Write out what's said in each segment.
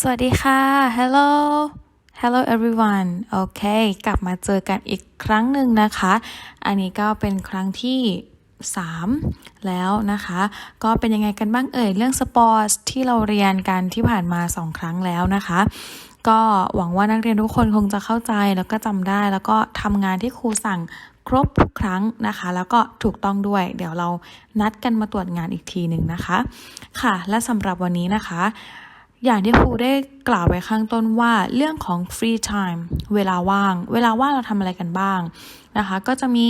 สวัสดีค่ะ hello hello everyone โอเค กลับมาเจอกันอีกครั้งหนึ่งนะคะ อันนี้ก็เป็นครั้งที่ 3 แล้วนะคะ ก็เป็นยังไงกันบ้างเอ่ย เรื่องสปอร์ตที่เราเรียนกันที่ผ่านมา 2 ครั้งแล้วนะคะ ก็หวังว่านักเรียนทุกคนคงจะเข้าใจแล้วก็จำได้แล้วก็ทำงานที่ครูสั่งครบทุกครั้งนะคะ แล้วก็ถูกต้องด้วย เดี๋ยวเรานัดกันมาตรวจงานอีกทีหนึ่งนะคะ ค่ะ และสำหรับวันนี้นะคะ อย่างที่ครูได้กล่าวไว้ข้างต้นว่าเรื่องของ free time เวลาว่าง เวลาว่างเราทำอะไรกันบ้างนะคะ ก็จะมี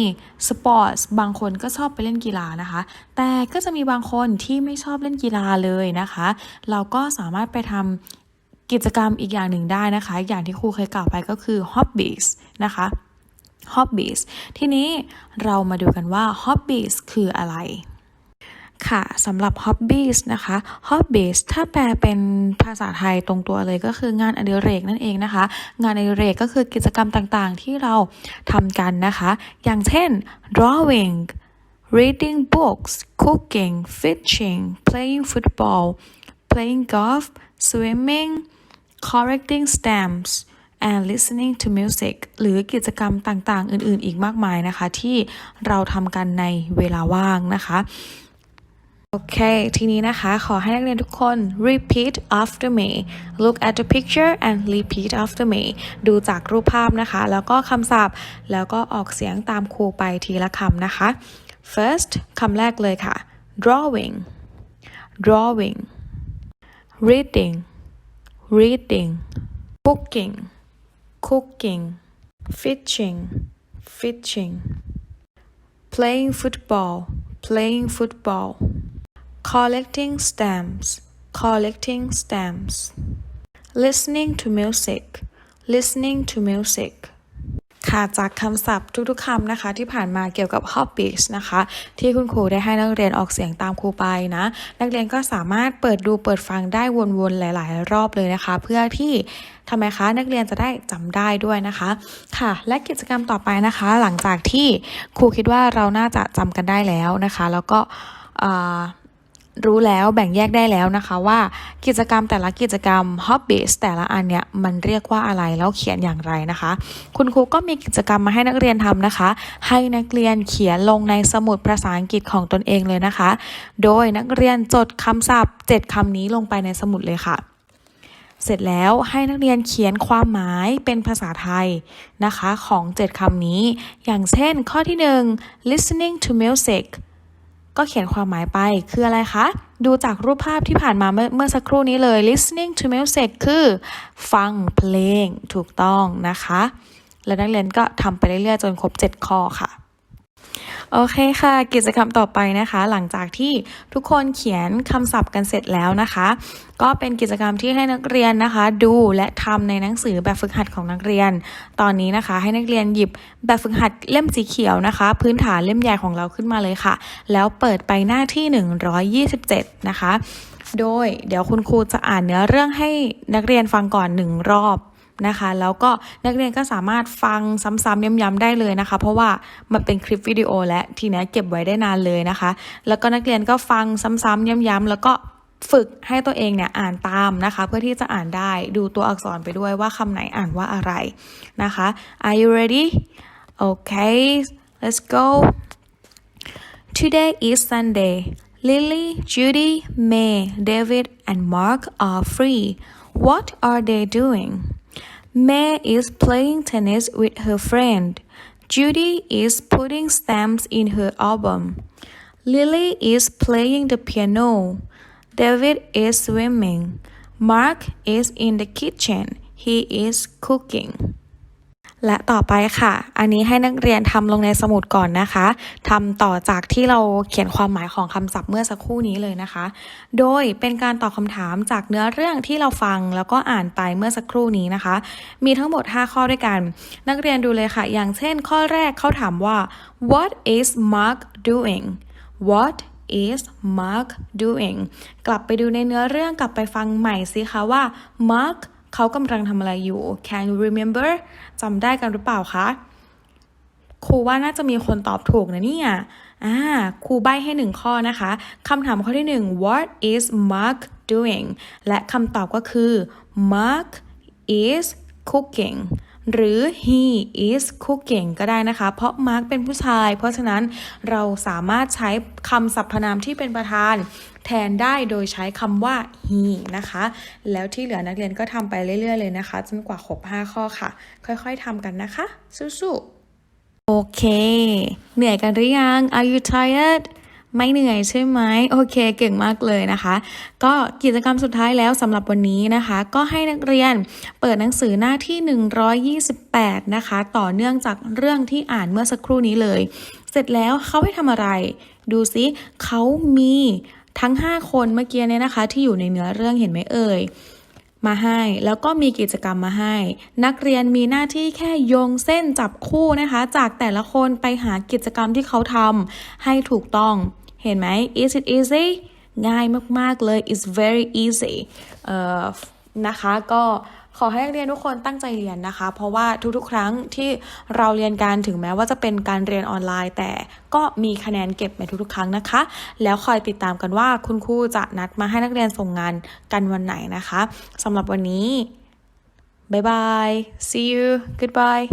สปอร์ตบางคนก็ชอบไปเล่นกีฬานะคะ แต่ก็จะมีบางคนที่ไม่ชอบเล่นกีฬาเลยนะคะ เราก็สามารถไปทำกิจกรรมอีกอย่างหนึ่งได้นะคะ อย่างที่ครูเคยกล่าวไปก็คือ hobbies นะคะ hobbies ทีนี้เรามาดูกันว่า hobbies คืออะไร ค่ะสำหรับ hobbies นะคะ hobbies ถ้าแปลเป็นภาษาไทยตรงตัวเลยก็คืองานอดิเรกนั่นเองนะคะ งานอดิเรกก็คือกิจกรรมต่างๆ ที่เราทำกันนะคะ อย่างเช่น drawing reading books cooking fishing playing football playing golf swimming collecting stamps and listening to music หรือกิจกรรมต่างๆ อื่นๆ อีกมากมายนะคะ ที่เราทำกันในเวลาว่างนะคะ โอเค ทีนี้นะคะ ขอให้นักเรียนทุกคน repeat after me look at the picture and repeat after me ดูจากรูปภาพนะคะ แล้วก็คำศัพท์ แล้วก็ออกเสียงตามครูไปทีละคำนะคะ first คำแรกเลยค่ะ drawing drawing reading reading cooking cooking fishing fishing playing football playing football collecting stamps collecting stamps listening to music listening to music ค่ะจากคำศัพท์ทุกๆคำนะคะที่ผ่านมาเกี่ยวกับ hobbies นะคะ ที่คุณครูได้ให้นักเรียนออกเสียงตามครูไปนะ นักเรียนก็สามารถเปิดดูเปิดฟังได้วนๆหลาย ๆ รอบเลยนะคะ เพื่อที่ทำไมคะ นักเรียนจะได้จำได้ด้วยนะคะค่ะ และกิจกรรมต่อไปนะคะ หลังจากที่ครูคิดว่าเราน่าจะจำกันได้แล้วนะคะ แล้วก็อ่า รู้แล้วแบ่งแยกได้แล้วนะคะว่ากิจกรรมแต่ละกิจกรรม hobbies แต่ละอันเนี่ยมันเรียกว่าอะไรแล้วเขียนอย่างไรนะคะ คุณครูก็มีกิจกรรมมาให้นักเรียนทำนะคะ ให้นักเรียนเขียนลงในสมุดภาษาอังกฤษของตนเองเลยนะคะ โดยนักเรียนจดคำศัพท์ 7คำนี้ลงไปในสมุดเลยค่ะเสร็จแล้วให้นักเรียนเขียนความหมายเป็นภาษาไทยนะคะของ 7คำนี้ อย่างเช่นข้อที่ 1 listening to music ก็เขียนความหมายไปคืออะไรคะ ดูจากรูปภาพที่ผ่านมาเมื่อเมื่อสักครู่นี้เลย listening to music คือฟังเพลงถูกต้องนะคะ และนักเรียนก็ทำไปเรื่อยๆ จนครบ 7 ข้อค่ะ โอเคค่ะ กิจกรรมต่อไปนะคะ หลังจากที่ทุกคนเขียนคำศัพท์กันเสร็จแล้วนะคะ ก็เป็นกิจกรรมที่ให้นักเรียนนะคะ ดูและทำในหนังสือแบบฝึกหัดของนักเรียน ตอนนี้นะคะ ให้นักเรียนหยิบแบบฝึกหัดเล่มสีเขียวนะคะ พื้นฐานเล่มใหญ่ของเราขึ้นมาเลยค่ะ แล้วเปิดไปหน้าที่ 127 นะคะ โดยเดี๋ยวคุณครูจะอ่านเนื้อเรื่องให้นักเรียนฟังก่อนหนึ่งรอบ นะคะ แล้วก็นักเรียนก็สามารถฟังซ้ำๆย้ำๆได้เลยนะคะ เพราะว่ามันเป็นคลิปวิดีโอและทีนี้เก็บไว้ได้นานเลยนะคะ แล้วก็นักเรียนก็ฟังซ้ำๆย้ำๆแล้วก็ฝึกให้ตัวเองเนี่ยอ่านตามนะคะ เพื่อที่จะอ่านได้ดูตัวอักษรไปด้วยว่าคำไหนอ่านว่าอะไรนะคะ Are you ready? Okay, let's go. Today is Sunday. Lily, Judy, May, David, and Mark are free. What are they doing? May is playing tennis with her friend. Judy is putting stamps in her album. Lily is playing the piano. David is swimming. Mark is in the kitchen. He is cooking. และต่อไปค่ะ อันนี้ให้นักเรียนทำลงในสมุดก่อนนะคะทำต่อจากที่เราเขียนความหมายของคำศัพท์เมื่อสักครู่นี้เลยนะคะ โดยเป็นการตอบคำถามจากเนื้อเรื่องที่เราฟังแล้วก็อ่านไปเมื่อสักครู่นี้นะคะ มีทั้งหมด 5 ข้อด้วยกัน นักเรียนดูเลยค่ะ อย่างเช่น ข้อแรกเขาถามว่า what is Mark doing what is Mark doing กลับไปดูในเนื้อเรื่องกลับไปฟังใหม่สิคะว่า Mark เขากำลังทำอะไรอยู่ Can you remember จำได้กันหรือเปล่าคะครูว่าน่าจะมีคนตอบถูกนะเนี่ยอ่าครูใบให้หนึ่งข้อนะคะคำถามข้อที่หนึ่ง what is Mark doing และคำตอบก็คือ Mark is cooking หรือ he is cooking ก็ได้นะคะ เพราะ Mark เป็นผู้ชาย เพราะฉะนั้นเราสามารถใช้คำสรรพนามที่เป็นประธาน แทนได้โดยใช้คำว่า he นะคะ แล้วที่เหลือนักเรียนก็ทำไปเรื่อยๆเลยนะคะ จนกว่าครบ5ข้อค่ะ ค่อยๆทำกันนะคะ สู้ๆโอเค เหนื่อยกันหรือยัง Are you tired ไม่เหนื่อยใช่ไหมโอเค เก่งมากเลยนะคะ ก็กิจกรรมสุดท้ายแล้วสำหรับวันนี้นะคะ ก็ให้นักเรียนเปิดหนังสือหน้าที่ 128 นะคะ ต่อเนื่องจากเรื่องที่อ่านเมื่อสักครู่นี้เลย เสร็จแล้วเขาให้ทำอะไร ดูซิเขามีทั้ง 5 คนเมื่อกี้เนี่ยนะคะ ที่อยู่ในเนื้อเรื่องเห็นไหมเอ่ยมาให้ แล้วก็มีกิจกรรมมาให้ นักเรียนมีหน้าที่แค่โยงเส้นจับคู่นะคะ จากแต่ละคนไปหากิจกรรมที่เขาทำให้ถูกต้อง เห็นไหม is it easy ง่ายมาก ๆ เลย is very easy เอ่อนะคะก็ขอให้นักเรียนทุกคนตั้งใจเรียนนะคะ เพราะว่าทุกๆ ครั้งที่เราเรียนการถึงแม้ว่าจะเป็นการเรียนออนไลน์ แต่ก็มีคะแนนเก็บในทุกๆ ครั้งนะคะ แล้วคอยติดตามกันว่าคุณครูจะนัดมาให้นักเรียนส่งงานกันวันไหนนะคะสำหรับวันนี้ บ๊ายบาย see you goodbye